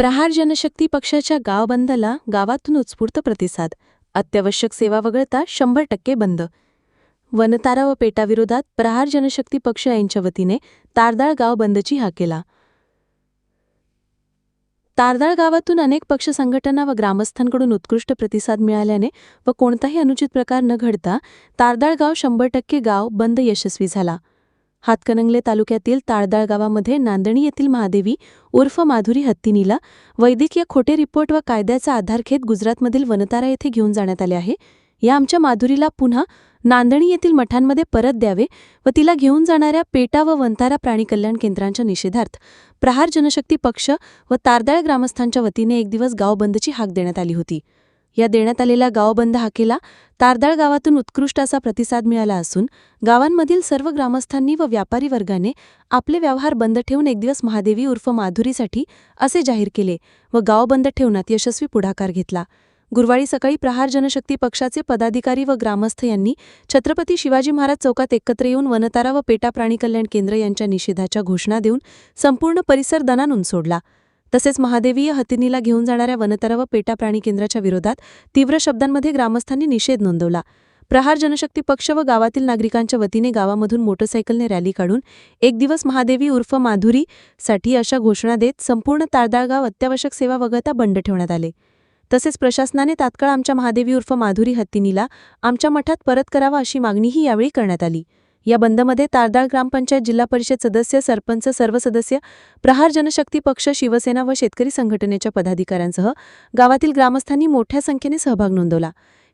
प्रहार जनशक्ती पक्षाच्या गाव बंदला गावातून उत्स्फूर्त प्रतिसाद. अत्यावश्यक सेवा वगळता शंभर टक्के बंद. वनतारा व पेटाविरोधात प्रहार जनशक्ती पक्ष यांच्या वतीने तारदाळ गाव बंदची हाकेला तारदाळ गावातून अनेक पक्ष संघटना व ग्रामस्थांकडून उत्कृष्ट प्रतिसाद मिळाल्याने व कोणताही अनुचित प्रकार न घडता तारदाळ गाव शंभर टक्के गाव बंद यशस्वी झाला. हातकणंगले तालुक्यातील ताळदाळ गावामध्ये नांदणी येथील महादेवी उर्फ माधुरी हत्तीनीला वैद्यकीय खोटे रिपोर्ट व कायद्याचा आधार घेत गुजरातमधील वनतारा येथे घेऊन जाण्यात आले आहे. या आमच्या माधुरीला पुन्हा नांदणी येथील मठांमध्ये परत द्यावे व तिला घेऊन जाणाऱ्या पेटा व वंतारा प्राणी कल्याण केंद्रांच्या निषेधार्थ प्रहार जनशक्ती पक्ष व तारदाळ ग्रामस्थांच्या वतीने एक दिवस गाव बंदची हाक देण्यात आली होती. या देण्यात आलेल्या गावबंद हाकेला तारदाळ गावातून उत्कृष्ट असा प्रतिसाद मिळाला असून गावांमधील सर्व ग्रामस्थांनी व व्यापारी वर्गाने आपले व्यवहार बंद ठेवून एक दिवस महादेवी उर्फ माधुरीसाठी असे जाहीर केले व गाव बंद ठेवण्यात यशस्वी पुढाकार घेतला. गुरुवारी सकाळी प्रहार जनशक्ती पक्षाचे पदाधिकारी व ग्रामस्थ यांनी छत्रपती शिवाजी महाराज चौकात एकत्र येऊन वनतारा व पेटा प्राणी कल्याण केंद्र यांच्या निषेधाच्या घोषणा देऊन संपूर्ण परिसर दणानून सोडला. तसेच महादेवीय हत्तीनीला घेऊन जाणाऱ्या वनतारा व पेटा प्राणी केंद्राच्या विरोधात तीव्र शब्दांमध्ये ग्रामस्थांनी निषेध नोंदवला. प्रहार जनशक्ती पक्ष व गावातील नागरिकांच्या वतीने गावामधून मोटरसायकलने रॅली काढून एक दिवस महादेवी उर्फ माधुरीसाठी अशा घोषणा देत संपूर्ण तारदाळगाव अत्यावश्यक सेवा वगळता बंड ठेवण्यात आले. तसेच प्रशासनाने तात्काळ आमच्या महादेवी उर्फ माधुरी हत्तीनीला आमच्या मठात परत करावा अशी मागणीही यावेळी करण्यात आली. या बंदमध्ये तारदाळ ग्रामपंचायत जिल्हा परिषद सदस्य सरपंच सर्व सदस्य प्रहार जनशक्ती पक्ष शिवसेना व शेतकरी संघटनेच्या पदाधिकाऱ्यांसह गावातील ग्रामस्थांनी मोठ्या संख्येने सहभाग नोंदवला.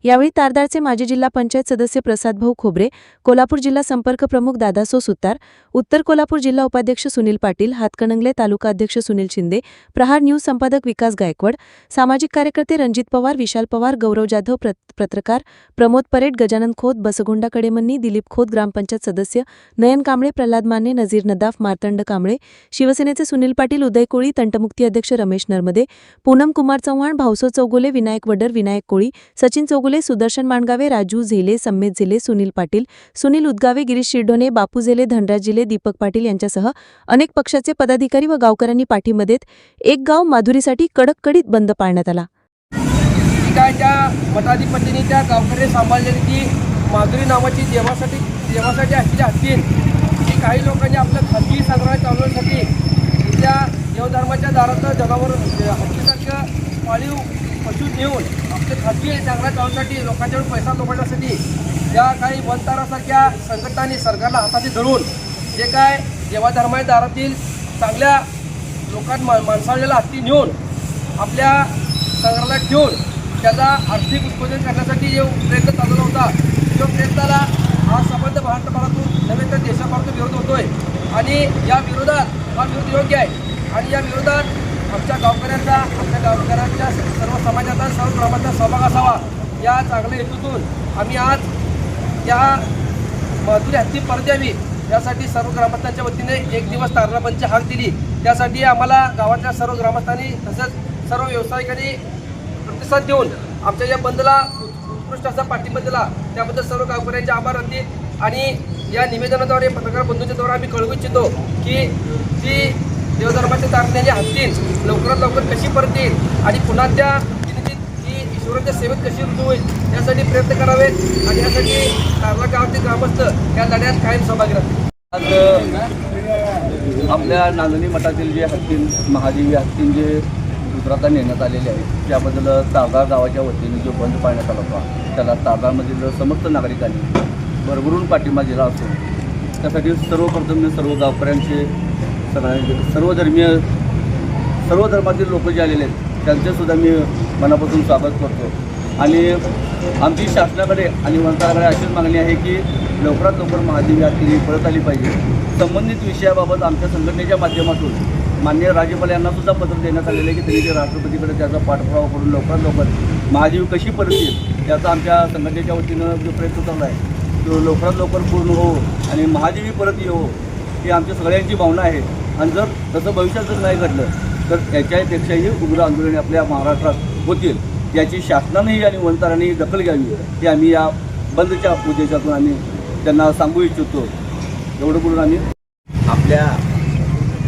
यावेळी तारदारचे माजी जिल्हा पंचायत सदस्य प्रसादभाऊ खोबरे कोल्हापूर जिल्हा संपर्क प्रमुख दादासो सुतार उत्तर कोल्हापूर जिल्हा उपाध्यक्ष सुनील पाटील हातकणंगले तालुका अध्यक्ष सुनील शिंदे प्रहार न्यूज संपादक विकास गायकवाड सामाजिक कार्यकर्ते रणजित पवार विशाल पवार गौरव जाधव पत्रकार प्रमोद परेड गजानन खोत बसगोंडा कडेमन्नी दिलीप खोत ग्रामपंचायत सदस्य नयन कांबळे प्रल्हाद माने नजीर नदाफ मार्तंड कांबळे शिवसेनेचे सुनील पाटील उदय कोळी तंटमुक्ती अध्यक्ष रमेश नरमदे पूनम कुमार चव्हाण भाऊसो चौगुले विनायक वडर विनायक कोळी सचिन चौगुले सुदर्शन माणगावे राजू झेले सम्मेत झेले सुनील पाटील सुनील उदगावे गिरीश शिरढोणे बापू झेले धनराज झेले दीपक पाटील यांच्यासह अनेक पक्षाचे पदाधिकारी व गावकऱ्यांनी पाठिंबा देत एक गाव माधुरीसाठी कडककडीत बंद पाळण्यात आला. ती त्या गावकऱ्यांनी सांभाळलेली ती माधुरी नावाची देवासाठी देवासाठी असलेली हत्तीन की काही लोकांनी आपलं खाजगी संग्रह चालवण्यासाठी त्या देवधर्माच्या दारात जनावर हत्तीसारखं पाळीव पशु देऊन आपले खाजगी चांगल्या चालवण्यासाठी लोकांच्याकडून पैसा लोकांसाठी या काही बनतारासारख्या संघटनांनी सरकारला हाताशी धरून जे काय देवाधर्माच्या दारातील चांगल्या लोकांत मा माणसाळलेला हत्ती नेऊन आपल्या संग्रहालयात ठेवून त्याचा आर्थिक उत्पादन करण्यासाठी जो प्रयत्न चालवला होता तो प्रयत्नाला हा संबंध भारतभरातून नव्हे तर देशाभरातून विरोध होतोय. आणि या विरोधात हा विरोध योग्य आहे. आणि या विरोधात आमच्या गावकऱ्यांचा आमच्या गावकऱ्यांच्या सर्व समाजाचा सर्व ग्रामाचा सहभाग असावा या चांगल्या हेतूतून आम्ही आज या मजुरी हत्ती परद्यावी यासाठी सर्व ग्रामस्थांच्या वतीने एक दिवस तारणाबंदची हाक दिली. त्यासाठी आम्हाला गावातल्या सर्व ग्रामस्थांनी तसंच सर्व व्यावसायिकांनी प्रतिसाद देऊन आमच्या या बंदला उत्कृष्ट असा पाठिंबा दिला त्याबद्दल सर्व गावकऱ्यांचे आभार मानतील आणि या निवेदनाद्वारे पत्रकार बंधूंच्या आम्ही कळवू इच्छितो की जी देवधर्माच्या तारण्याने हत्तीन लवकरात लवकर कशी परत येईल आणि पुन्हा त्या ती ईश्वराच्या सेवेत कशी रुजू होईल यासाठी प्रयत्न करावेत आणि यासाठी कारला गावातील ग्रामस्थ या लढ्यात कायम सहभागी राहतील. आज आपल्या नांदणी मठातील जे हत्तीन महादेवी हत्तीन जे गुजरातला नेण्यात आलेले आहे त्याबद्दल तारदाळ गावाच्या वतीने जो बंद पाळण्यात आला होता त्याला तारदाळमधील समस्त नागरिकांनी भरभरून पाठिंबा दिला असून त्यासाठी सर्वप्रथम मी सर्व गावकऱ्यांचे सगळ्यांचे सर्व धर्मीय सर्व धर्मातील लोक जे आलेले आहेत त्यांचेसुद्धा मी मनापासून स्वागत करतो. आणि आमची शासनाकडे आणि मंत्रालयाकडे अशीच मागणी आहे की लवकरात लवकर महादेवी यात्री परत आली पाहिजे. संबंधित विषयाबाबत आमच्या संघटनेच्या माध्यमातून मान्य राज्यपाल यांनासुद्धा पत्र देण्यात आलेलं आहे की त्यांनी ते राष्ट्रपतीकडे त्याचा पाठपुरावा करून लवकरात लवकर महादेवी कशी परत येईल याचा आमच्या संघटनेच्या वतीनं जो प्रयत्न चालला आहे तो लवकरात लवकर पूर्ण हो आणि महादेवी परत येऊ ही आमच्या सगळ्यांची भावना आहे. आणि जर तसं भविष्यात जर नाही घडलं तर त्याच्यापेक्षाही उग्र आंदोलने आपल्या महाराष्ट्रात होतील. याची शासनानेही आणि वनतारांनी दखल घ्यावी हे आम्ही या बंदच्या उद्देशातून आम्ही त्यांना सांगू इच्छितो. एवढं बोलून आम्ही आपल्या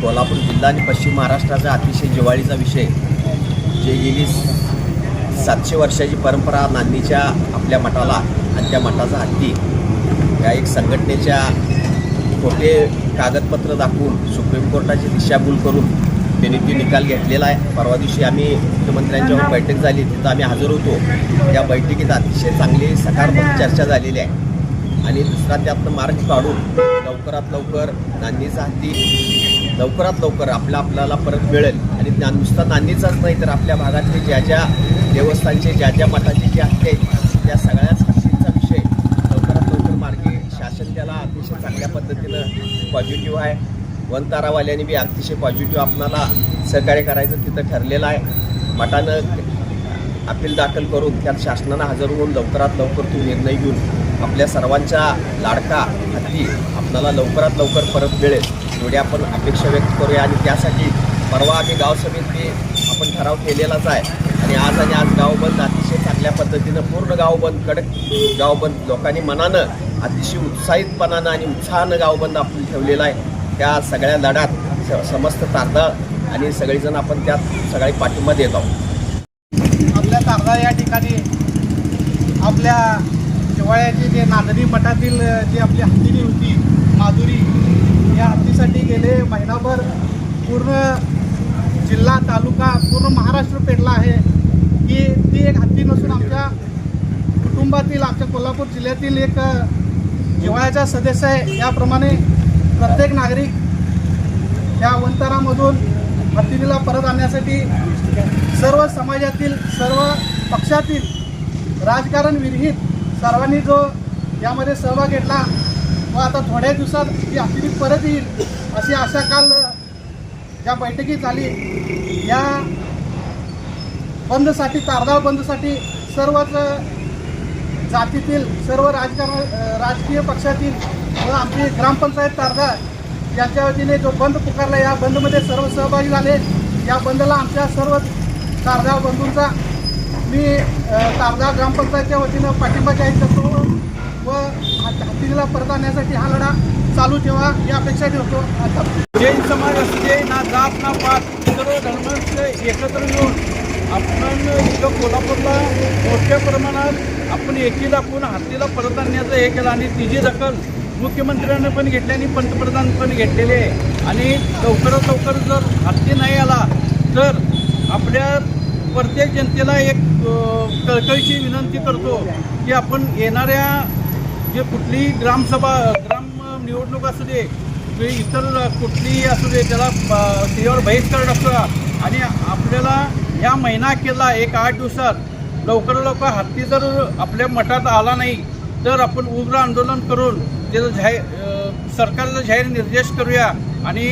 कोल्हापूर जिल्हा आणि पश्चिम महाराष्ट्राचा अतिशय जिव्हाळीचा विषय. जे गेली सातशे वर्षाची परंपरा नांदीच्या आपल्या मठाला आणि त्या मठाचा हत्ती. या एक संघटनेच्या खोटे कागदपत्र दाखवून सुप्रीम कोर्टाची दिशाभूल करून त्यांनी ती निकाल घेतलेला आहे. परवा दिवशी आम्ही मुख्यमंत्र्यांच्यावर बैठक झाली तिथं आम्ही हजर होतो. त्या बैठकीत अतिशय चांगली सकारात्मक चर्चा झालेली आहे. आणि दुसरा त्यातनं मार्ग काढून लवकरात लवकर नांदीचा हत्ती लवकरात लवकर आपला आपल्याला परत मिळेल. आणि ना- नुसता नांदीचाच नाही तर आपल्या भागातले ज्या ज्या देवस्थानचे ज्या ज्या मठाचे जे हत्ती आहेत त्या सगळ्याच हत्तींचा विषय लवकरात लवकर मार्गी शासन त्याला अतिशय चांगल्या पद्धतीनं पॉझिटिव्ह आहे. वनतारावाल्यांनी बी अतिशय पॉझिटिव्ह आपणाला सहकार्य करायचं तिथं ठरलेलं आहे. मठानं अपील दाखल करून त्यात शासनानं हजर होऊन लवकरात लवकर तो निर्णय घेऊन आपल्या सर्वांच्या लाडका हत्ती आपल्याला लवकरात लवकर परत मिळेल एवढी आपण अपेक्षा व्यक्त करूया. आणि त्यासाठी परवा आम्ही गावसभेत ते आपण ठराव केलेलाच आहे. आणि आज आणि आज गाव बंद अतिशय चांगल्या पद्धतीनं पूर्ण गाव बंद कडक गाव बंद. लोकांनी मनानं अतिशय उत्साहितपणानं आणि उत्साहानं गाव बंद आपण ठेवलेलं आहे. त्या सगळ्या लढ्यात समस्त तारदा आणि सगळेजण आपण त्यात सगळे पाठिंबा देत आहोत. आपल्या तारदा या ठिकाणी आपल्या जिवाळ्याची जे नांदणी मठातील जी आपली हत्तीनी होती माधुरी या हत्तीसाठी गेले. महिनाभर पूर्ण जिल्हा तालुका पूर्ण महाराष्ट्र पेटला आहे. की ती एक हत्ती नसून आमच्या कुटुंबातील आमच्या कोल्हापूर जिल्ह्यातील एक जिव्हाळ्याचा सदस्य आहे. याप्रमाणे प्रत्येक नागरिक या वंतरामधून हत्तीनीला परत आणण्यासाठी सर्व समाजातील सर्व पक्षातील राजकारण विरहित सर्वांनी जो यामध्ये सहभाग घेतला व आता थोड्या दिवसात ती हत्ती परत येईल अशी आशा काल ज्या बैठकीत झाली. या बंदसाठी तारदाळ बंदसाठी सर्वच जातीतील सर्व राजकारण राजकीय पक्षातील व आमची ग्रामपंचायत तारदाळ यांच्या वतीने जो बंद पुकारला या बंदमध्ये सर्व सहभागी झाले. या बंदला आमच्या सर्व तारदाळ बंधूंचा मी तारदाळ ग्रामपंचायतच्या वतीनं पाठिंबा जाहीर करतो व हत्त- हत्तीला परत आणण्यासाठी हा लढा चालू ठेवा ही अपेक्षा ठेवतो. आता जैन समाज असू दे ना जात ना पात सर्व धर्मांचे एकत्र येऊन आपण इथं कोल्हापूरला मोठ्या प्रमाणात आपण एकी दाखवून हत्तीला परत आणण्याचं हे केलं आणि तिची दखल मुख्यमंत्र्यांनी पण घेतली आणि पंतप्रधान पण घेतलेली आहे. आणि लवकरात लवकर जर हत्ती नाही आला तर आपल्या प्रत्येक जनतेला एक कळकळीची विनंती करतो की आपण येणाऱ्या जे कुठलीही ग्रामसभा ग्राम निवडणूक असू दे किंवा इतर कुठलीही असू दे त्याला अ, त्याच्यावर बहिष्कार टाकूया आणि आपल्याला या महिना केला एक आठ दिवसात लवकर लवकर हत्ती जर आपल्या मठात आला नाही तर आपण उग्र आंदोलन करून त्याचं जाहीर सरकारला जाहीर निर्देश करूया. आणि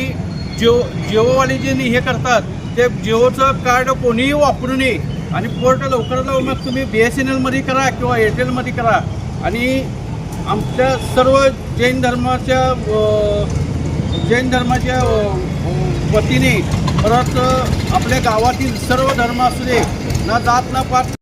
जिओ जिओवाले जे हे करतात ते जिओचं कार्ड कोणीही वापरू नये. आणि पोर्ट लवकरात लवकर मग तुम्ही बी एस एन एलमध्ये करा किंवा एअरटेलमध्ये करा. आणि आमच्या सर्व जैन धर्माच्या जैन धर्माच्या वतीने परत आपल्या गावातील सर्व धर्म असू दे ना जात ना पात